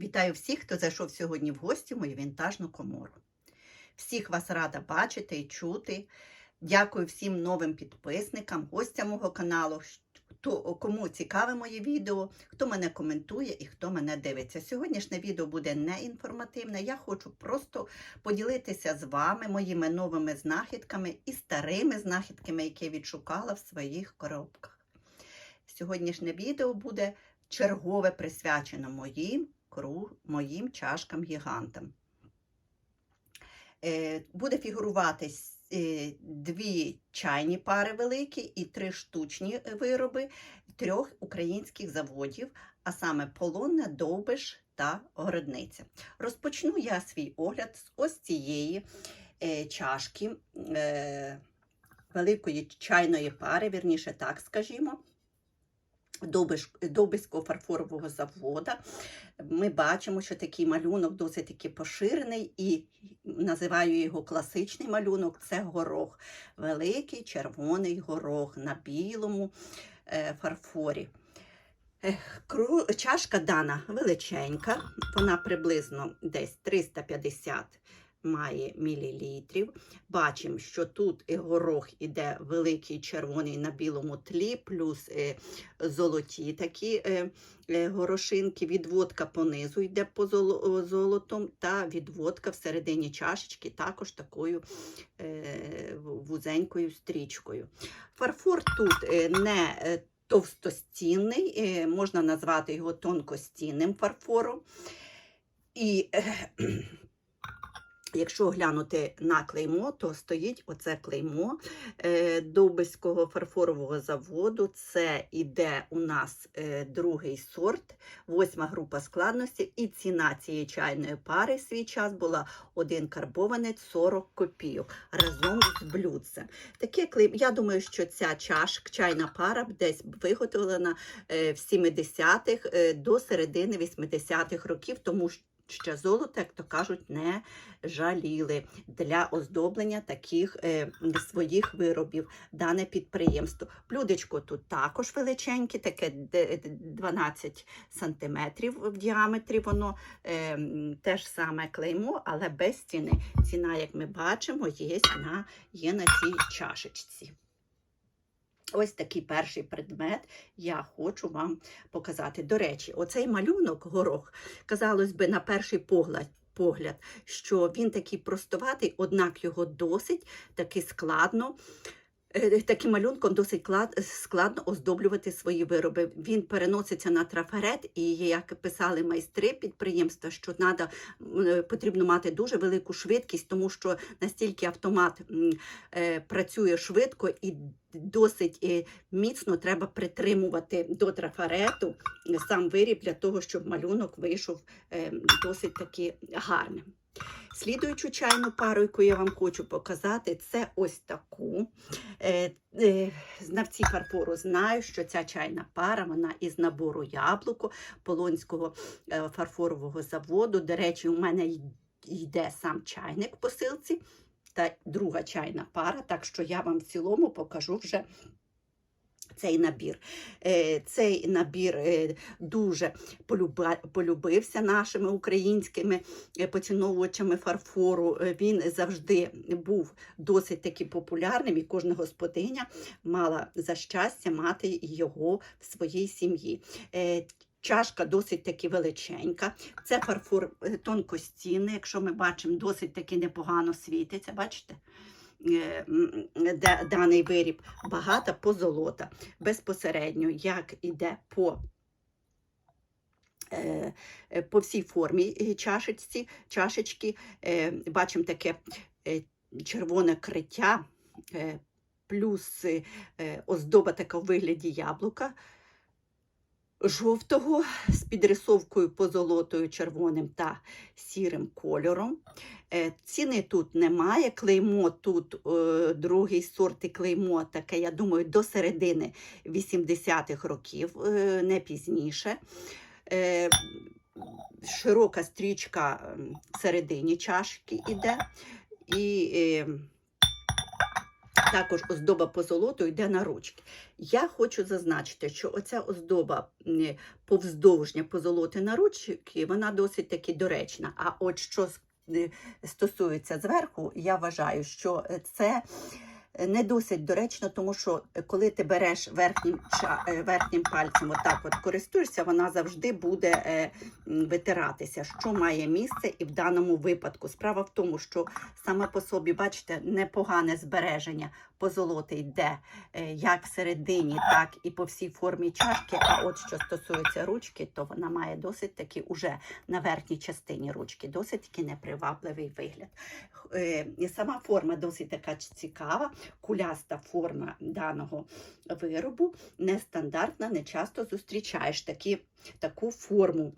Вітаю всіх, хто зайшов сьогодні в гості в мою вінтажну комору. Всіх вас рада бачити і чути. Дякую всім новим підписникам, гостям мого каналу, хто, кому цікаве моє відео, хто мене коментує і хто мене дивиться. Сьогоднішнє відео буде не інформативне. Я хочу просто поділитися з вами моїми новими знахідками і старими знахідками, які я відшукала в своїх коробках. Сьогоднішнє відео буде чергове присвячено моїм кру, моїм чашкам-гігантам. Е, буде фігурувати е, дві чайні пари великі і три штучні вироби трьох українських заводів, а саме Полонне, Довбиш та Городниця. Розпочну я свій огляд з ось цієї е, чашки великої чайної пари, вірніше так скажімо. Довбиського фарфорового завода. Ми бачимо, що такий малюнок досить таки поширений, і називаю його класичний малюнок це горох. Великий червоний горох на білому е, фарфорі. Чашка дана величенька, вона приблизно десь 350 має мілілітрів. Бачимо, що тут горох іде великий червоний на білому тлі, плюс е, золоті такі е, е, горошинки, відводка понизу йде по золотом, та відводка всередині чашечки також такою вузенькою стрічкою. Фарфор тут не товстостінний, можна назвати його тонкостінним фарфором. І Якщо глянути на клеймо, то стоїть оце клеймо е, Довбиського фарфорового заводу. Це іде у нас е, другий сорт, восьма група складності, і ціна цієї чайної пари свій час була один карбованець 40 копійок разом з блюдцем. Таке клеймо, Я думаю, що ця чашка, чайна пара десь виготовлена е, в 70-х до середини 80-х років, тому що ще золото, як то кажуть, не жаліли для оздоблення таких е, своїх виробів дане підприємство. Блюдечко тут також величеньке, таке 12 см в діаметрі, воно е, теж саме клеймо, але без ціни. Ціна, як ми бачимо, є на, є на цій чашечці. Ось такий перший предмет я хочу вам показати. До речі, оцей малюнок горох, казалось би, на перший погляд, погляд, що він такий простоватий, однак його досить таки складно. Е, таким малюнком досить складно оздоблювати свої вироби. Він переноситься на трафарет, і як писали майстри підприємства, що надо, е, потрібно мати дуже велику швидкість, тому що настільки автомат е, працює швидко і досить міцно треба притримувати до трафарету сам виріб для того, щоб малюнок вийшов досить таки гарним. Слідуючу чайну пару, яку я вам хочу показати, це ось таку. Е, е, знавці фарфору знають, що ця чайна пара вона із набору яблуко Полонського е, фарфорового заводу. До речі, у мене йде сам чайник в посилці та друга чайна пара, так що я вам в цілому покажу вже цей набір. Е, цей набір е, дуже полюбився нашими українськими е, поціновувачами фарфору. Він завжди був досить таки популярним, і кожна господиня мала за щастя мати його в своїй сім'ї. Чашка досить таки величенька. Це фарфор тонкостінний, якщо ми бачимо, досить таки непогано світиться. Бачите? Е, даний виріб багата позолота. Безпосередньо, як іде по е, по всій формі чашечці, чашечки, е, бачимо таке червоне криття, плюс оздоба така в вигляді яблука жовтого з підрисовкою позолотою червоним та сірим кольором. Е, ціни тут немає. Клеймо тут е, другий сорт і клеймо таке, я думаю, до середини 80-х років, е, не пізніше. Широка стрічка в середині чашки йде. І Також оздоба по золоту йде на ручки. Я хочу зазначити, що оця оздоба повздовжня позолоти на ручки, вона досить таки доречна. А от що е, стосується зверху, я вважаю, що це не досить доречно, тому що е, коли ти береш верхнім, е, верхнім пальцем, отак от користуєшся, вона завжди буде е, витиратися, що має місце і в даному випадку. Справа в тому, що саме по собі, бачите, непогане збереження позолоти йде е, як всередині, так і по всій формі чашки. А от що стосується ручки, то вона має досить таки уже на верхній частині ручки, досить таки непривабливий вигляд. Е, Сама форма досить така цікава, куляста форма даного виробу, нестандартна, не часто зустрічаєш такі, таку форму.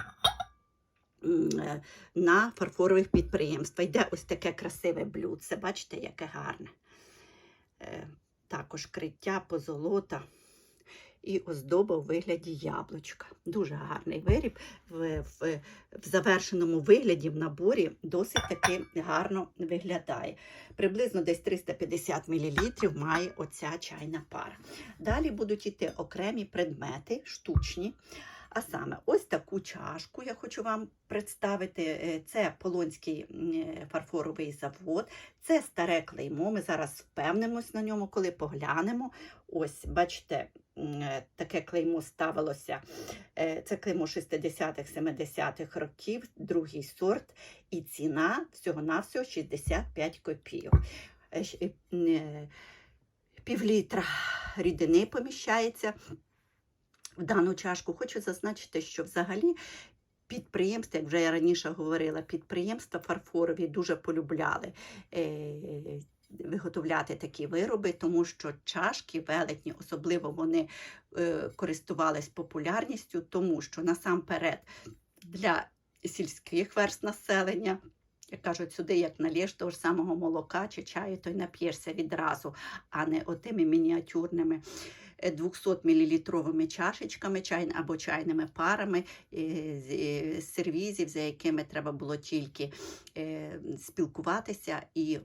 е, На фарфорових підприємствах йде ось таке красиве блюдце. Бачите, яке гарне. Е, Також криття позолота і оздоба у вигляді яблучка. Дуже гарний виріб. В, в, в завершеному вигляді в наборі досить таки гарно виглядає. Приблизно десь 350 мл має оця чайна пара. Далі будуть йти окремі предмети, штучні. А саме, ось таку чашку я хочу вам представити. Е, Це Полонський е, фарфоровий завод. Це старе клеймо. Ми зараз впевнимось на ньому, коли поглянемо. Ось, бачите, е, таке клеймо ставилося. Це клеймо 60-х, 70-х років, другий сорт, і ціна всього-навсього 65 копійок. Півлітра рідини поміщається дану чашку. Хочу зазначити, що взагалі підприємства, як вже я раніше говорила, підприємства фарфорові дуже полюбляли. Е, Виготовляти такі вироби, тому що чашки велетні, особливо вони е, користувались популярністю, тому що насамперед для сільських верст населення, як кажуть, сюди як налєш того ж самого молока чи чаю, то й нап'єшся відразу, а не отими мініатюрними 200-мл чашечками чай, або чайними парами е, з е, сервізів, за якими треба було тільки е, спілкуватися і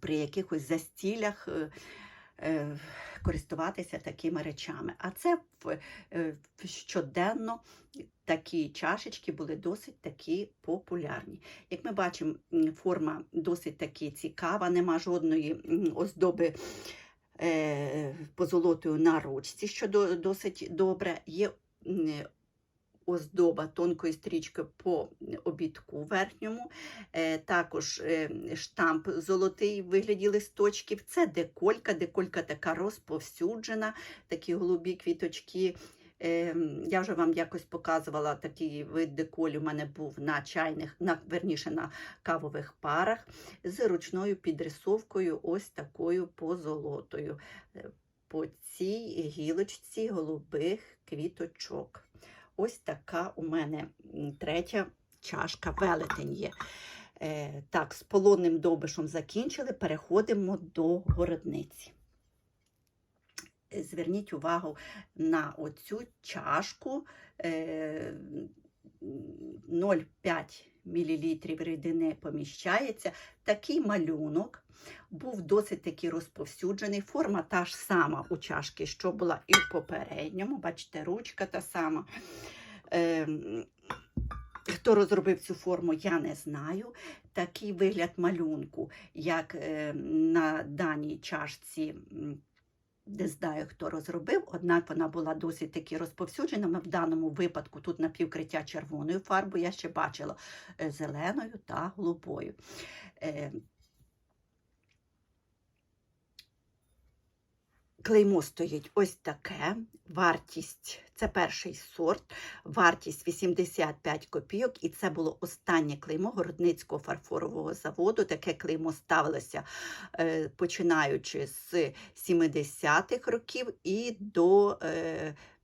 при якихось застілях е, е, користуватися такими речами. А це е, щоденно такі чашечки були досить такі популярні. Як ми бачимо, форма досить таки цікава, нема жодної оздоби е, позолотою на ручці, що досить добре. Є оздоба тонкої стрічки по обідку верхньому, е, також е, штамп золотий в вигляді листочків. Це деколька, деколька така розповсюджена, такі голубі квіточки. Е, Я вже вам якось показувала такий вид деколю. У мене був на чайних, на верніше на кавових парах з ручною підрисовкою, ось такою позолотою. е, По цій гілочці голубих квіточок. Ось така у мене третя чашка велетень є. Е, так, з полонним довбишем закінчили, переходимо до городниці. Е, Зверніть увагу на оцю чашку е, 0,5 мл рідини поміщається. Такий малюнок був досить таки розповсюджений. Форма та ж сама у чашки, що була і в попередньому. Бачите, ручка та сама. Ем, Хто розробив цю форму, я не знаю. Такий вигляд малюнку, як е, на даній чашці, не знаю, хто розробив, однак вона була досить таки розповсюджена. В даному випадку тут напівкриття червоною фарбою, я ще бачила е, зеленою та голубою. Клеймо стоїть ось таке. Вартість це перший сорт, вартість 85 копійок, і це було останнє клеймо Городницького фарфорового заводу. Таке клеймо ставилося е, починаючи з 70-х років і до.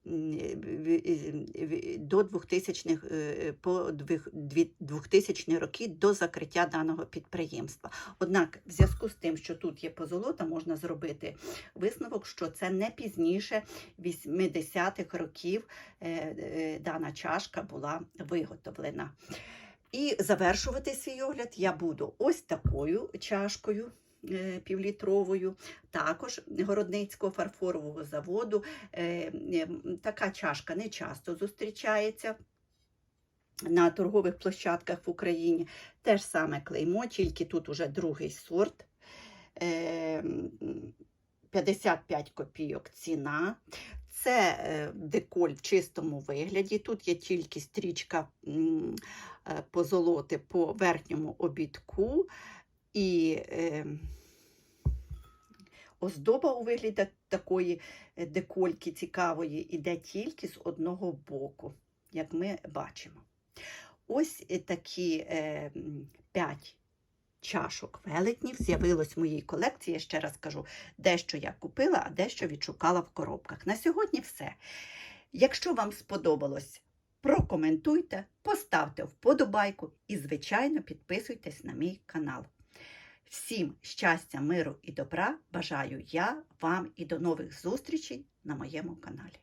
Е, в- в- до 2000-х, е, по дві- дві- 2000 роки до закриття даного підприємства. Однак, в зв'язку з тим, що тут є позолота, можна зробити висновок, що це не пізніше 80-х років е, е, дана чашка була виготовлена. І завершувати свій огляд я буду ось такою чашкою. Е, півлітровою, також городницького фарфорового заводу. Е, е, Така чашка не часто зустрічається на торгових площадках в Україні. Те ж саме клеймо, тільки тут уже другий сорт. Е, 55 копійок ціна. Це деколь в чистому вигляді. Тут є тільки стрічка позолоти по верхньому обідку і е, оздоба у вигляді такої е, декольки цікавої іде тільки з одного боку, як ми бачимо. Ось е, такі е, 5 чашок велетнів з'явилось в моїй колекції. Я ще раз кажу, дещо я купила, а дещо відшукала в коробках. На сьогодні все. Якщо вам сподобалось, прокоментуйте, поставте вподобайку і, звичайно, підписуйтесь на мій канал. Всім щастя, миру і добра бажаю я вам і до нових зустрічей на моєму каналі.